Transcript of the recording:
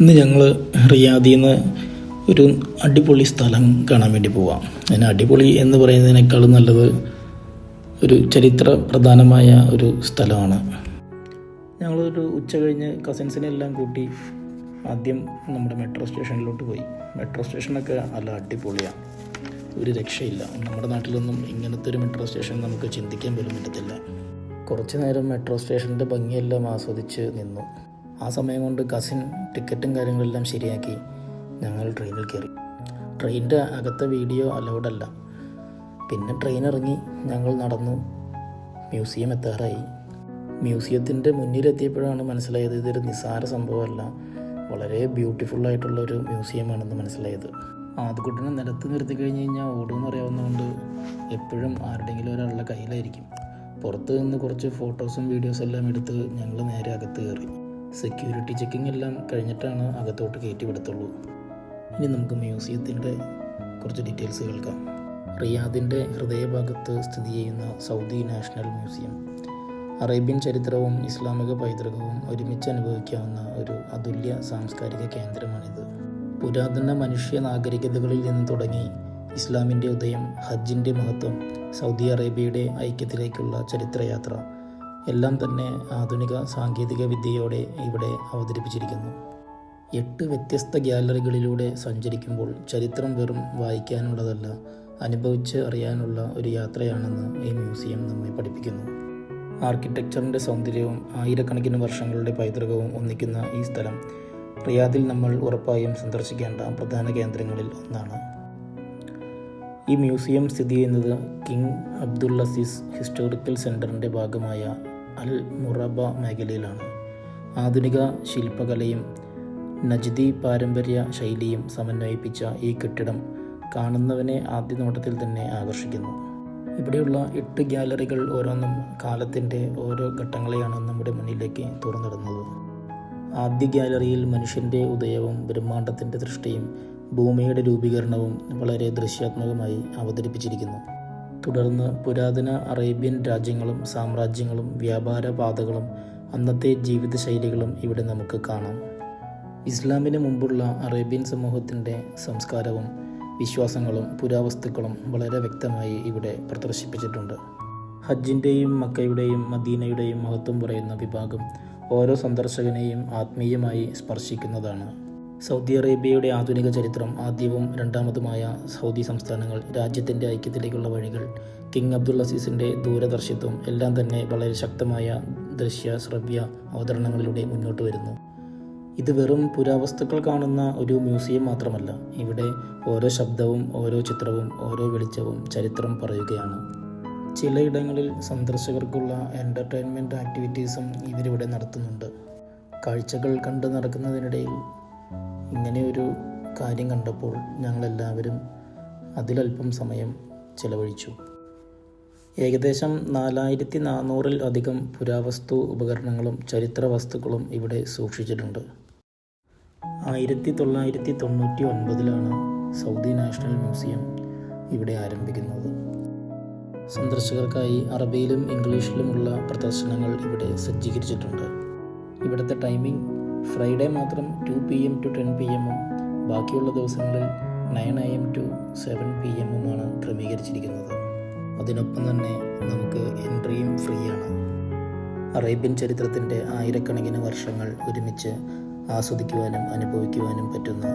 ഇന്ന് ഞങ്ങൾ റിയാദിൽ നിന്ന് ഒരു അടിപൊളി സ്ഥലം കാണാൻ വേണ്ടി പോവാം. അതിന് അടിപൊളി എന്ന് പറയുന്നതിനേക്കാളും നല്ലത് ഒരു ചരിത്ര പ്രധാനമായ ഒരു സ്ഥലമാണ്. ഞങ്ങളൊരു ഉച്ച കഴിഞ്ഞ് കസിൻസിനെ എല്ലാം കൂട്ടി ആദ്യം നമ്മുടെ മെട്രോ സ്റ്റേഷനിലോട്ട് പോയി. മെട്രോ സ്റ്റേഷനൊക്കെ നല്ല അടിപൊളിയാണ് ഒരു രക്ഷയില്ല. നമ്മുടെ നാട്ടിലൊന്നും ഇങ്ങനത്തെ ഒരു മെട്രോ സ്റ്റേഷൻ നമുക്ക് ചിന്തിക്കാൻ പോലും പറ്റത്തില്ല. കുറച്ച് നേരം മെട്രോ സ്റ്റേഷന്റെ ഭംഗിയെല്ലാം ആസ്വദിച്ച് നിന്നു. ആ സമയം കൊണ്ട് കസിൻ ടിക്കറ്റും കാര്യങ്ങളെല്ലാം ശരിയാക്കി. ഞങ്ങൾ ട്രെയിനിൽ കയറി ട്രെയിനിന്റെ അകത്തെ വീഡിയോ അലൗഡല്ല പിന്നെ ട്രെയിൻ ഇറങ്ങി ഞങ്ങൾ നടന്നു. മ്യൂസിയം എത്താറായി. മ്യൂസിയത്തിന്റെ മുന്നിലെത്തിയപ്പോഴാണ് മനസ്സിലായത് ഇതൊരു നിസ്സാര സംഭവമല്ല. വളരെ ബ്യൂട്ടിഫുൾ ആയിട്ടുള്ള ഒരു മ്യൂസിയമാണെന്ന് മനസ്സിലായത്. ആദ്യക്കുട്ടിനെ നിലത്ത് നിർത്തി കഴിഞ്ഞ് കഴിഞ്ഞാൽ ഓടുമെന്ന് അറിയാവുന്നതുകൊണ്ട് എപ്പോഴും ആരുടെങ്കിലും ഒരാളുടെ കയ്യിലായിരിക്കും. പുറത്ത് നിന്ന് കുറച്ച് ഫോട്ടോസും വീഡിയോസും എല്ലാം എടുത്ത് ഞങ്ങൾ നേരെ അകത്ത് കയറി. സെക്യൂരിറ്റി ചെക്കിംഗ് എല്ലാം കഴിഞ്ഞിട്ടാണ് അകത്തോട്ട് കയറ്റി വിടത്തുള്ളൂ. ഇനി നമുക്ക് മ്യൂസിയത്തിന്റെ കുറച്ച് ഡീറ്റെയിൽസ് കേൾക്കാം. റിയാദിന്റെ ഹൃദയഭാഗത്ത് സ്ഥിതി ചെയ്യുന്ന സൗദി നാഷണൽ മ്യൂസിയം. അറേബ്യൻ ചരിത്രവും ഇസ്ലാമിക പൈതൃകവും ഒരുമിച്ച് അനുഭവിക്കാവുന്ന ഒരു അതുല്യ സാംസ്കാരിക കേന്ദ്രമാണിത്. പുരാതന മനുഷ്യ നാഗരികതകളിൽ നിന്ന് തുടങ്ങി ഇസ്ലാമിന്റെ ഉദയം ഹജ്ജിന്റെ മഹത്വം സൗദി അറേബ്യയുടെ ഐക്യത്തിലേക്കുള്ള ചരിത്രയാത്ര എല്ലാം തന്നെ ആധുനിക സാങ്കേതിക വിദ്യയോടെ ഇവിടെ അവതരിപ്പിച്ചിരിക്കുന്നു. എട്ട് വ്യത്യസ്ത ഗ്യാലറികളിലൂടെ സഞ്ചരിക്കുമ്പോൾ ചരിത്രം വെറും വായിക്കാനുള്ളതല്ല അനുഭവിച്ച് അറിയാനുള്ള ഒരു യാത്രയാണെന്ന് ഈ മ്യൂസിയം നമ്മെ പഠിപ്പിക്കുന്നു. ആർക്കിടെക്ചറിന്റെ സൗന്ദര്യവും ആയിരക്കണക്കിന് വർഷങ്ങളുടെ പൈതൃകവും ഒന്നിക്കുന്ന ഈ സ്ഥലം റിയാദിൽ നമ്മൾ ഉറപ്പായും സന്ദർശിക്കേണ്ട പ്രധാന കേന്ദ്രങ്ങളിൽ ഒന്നാണ്. ഈ മ്യൂസിയം സ്ഥിതി ചെയ്യുന്നത് കിങ് അബ്ദുൽ അസീസ് ഹിസ്റ്റോറിക്കൽ സെന്ററിന്റെ ഭാഗമായ അൽ മുറബ മേഖലയിലാണ്. ആധുനിക ശില്പകലയും നജ്ദി പാരമ്പര്യ ശൈലിയും സമന്വയിപ്പിച്ച ഈ കെട്ടിടം കാണുന്നവനെ ആദ്യ നോട്ടത്തിൽ തന്നെ ആകർഷിക്കുന്നു. ഇവിടെയുള്ള എട്ട് ഗ്യാലറികൾ ഓരോന്നും കാലത്തിന്റെ ഓരോ ഘട്ടങ്ങളെയാണ് നമ്മുടെ മുന്നിലേക്ക് തുറന്നിടുന്നത്. ആദ്യ ഗ്യാലറിയിൽ മനുഷ്യന്റെ ഉദയവും ബ്രഹ്മാണ്ടത്തിന്റെ സൃഷ്ടിയും ഭൂമിയുടെ രൂപീകരണവും വളരെ ദൃശ്യാത്മകമായി അവതരിപ്പിച്ചിരിക്കുന്നു. തുടർന്ന് പുരാതന അറേബ്യൻ രാജ്യങ്ങളും സാമ്രാജ്യങ്ങളും വ്യാപാര പാതകളും അന്നത്തെ ജീവിതശൈലികളും ഇവിടെ നമുക്ക് കാണാം. ഇസ്ലാമിന് മുമ്പുള്ള അറേബ്യൻ സമൂഹത്തിന്റെ സംസ്കാരവും വിശ്വാസങ്ങളും പുരാവസ്തുക്കളും വളരെ വ്യക്തമായി ഇവിടെ പ്രദർശിപ്പിച്ചിട്ടുണ്ട്. ഹജ്ജിന്റെയും മക്കയുടെയും മദീനയുടെയും മഹത്വം പറയുന്ന വിഭാഗം ഓരോ സന്ദർശകനെയും ആത്മീയമായി സ്പർശിക്കുന്നതാണ്. സൗദി അറേബ്യയുടെ ആധുനിക ചരിത്രം ആദ്യവും രണ്ടാമതുമായ സൗദി സംസ്ഥാനങ്ങൾ രാജ്യത്തിന്റെ ഐക്യത്തിലേക്കുള്ള വഴികൾ കിങ് അബ്ദുൾ അസീസിന്റെ ദൂരദർശിത്വം എല്ലാം തന്നെ വളരെ ശക്തമായ ദൃശ്യ ശ്രവ്യ അവതരണങ്ങളിലൂടെ മുന്നോട്ട് വരുന്നു. ഇത് വെറും പുരാവസ്തുക്കൾ കാണുന്ന ഒരു മ്യൂസിയം മാത്രമല്ല ഇവിടെ ഓരോ ശബ്ദവും ഓരോ ചിത്രവും ഓരോ വെളിച്ചവും ചരിത്രം പറയുകയാണ്. ചിലയിടങ്ങളിൽ സന്ദർശകർക്കുള്ള എന്റർടൈൻമെന്റ് ആക്ടിവിറ്റീസും ഇവരിവിടെ നടത്തുന്നുണ്ട്. കാഴ്ചകൾ കണ്ടു നടക്കുന്നതിനിടയിൽ ഇങ്ങനെയൊരു കാര്യം കണ്ടപ്പോൾ ഞങ്ങളെല്ലാവരും അതിലൽപ്പം സമയം ചെലവഴിച്ചു. ഏകദേശം നാലായിരത്തി നാനൂറിൽ അധികം പുരാവസ്തു ഉപകരണങ്ങളും ചരിത്ര വസ്തുക്കളും ഇവിടെ സൂക്ഷിച്ചിട്ടുണ്ട്. ആയിരത്തി തൊള്ളായിരത്തി തൊണ്ണൂറ്റി ഒൻപതിലാണ് സൗദി നാഷണൽ മ്യൂസിയം ഇവിടെ ആരംഭിക്കുന്നത്. സന്ദർശകർക്കായി അറബിയിലും ഇംഗ്ലീഷിലുമുള്ള പ്രദർശനങ്ങൾ ഇവിടെ സജ്ജീകരിച്ചിട്ടുണ്ട്. ഇവിടുത്തെ ടൈമിംഗ് ഫ്രൈഡേ മാത്രം two P M to ten P എമ്മും ബാക്കിയുള്ള ദിവസങ്ങളിൽ nine A M to seven P എമ്മുമാണ് ക്രമീകരിച്ചിരിക്കുന്നത്. അതിനൊപ്പം തന്നെ നമുക്ക് എൻട്രിയും ഫ്രീ ആണ് അറേബ്യൻ ചരിത്രത്തിന്റെ ആയിരക്കണക്കിന് വർഷങ്ങൾ ഒരുമിച്ച് ആസ്വദിക്കുവാനും അനുഭവിക്കുവാനും പറ്റുന്ന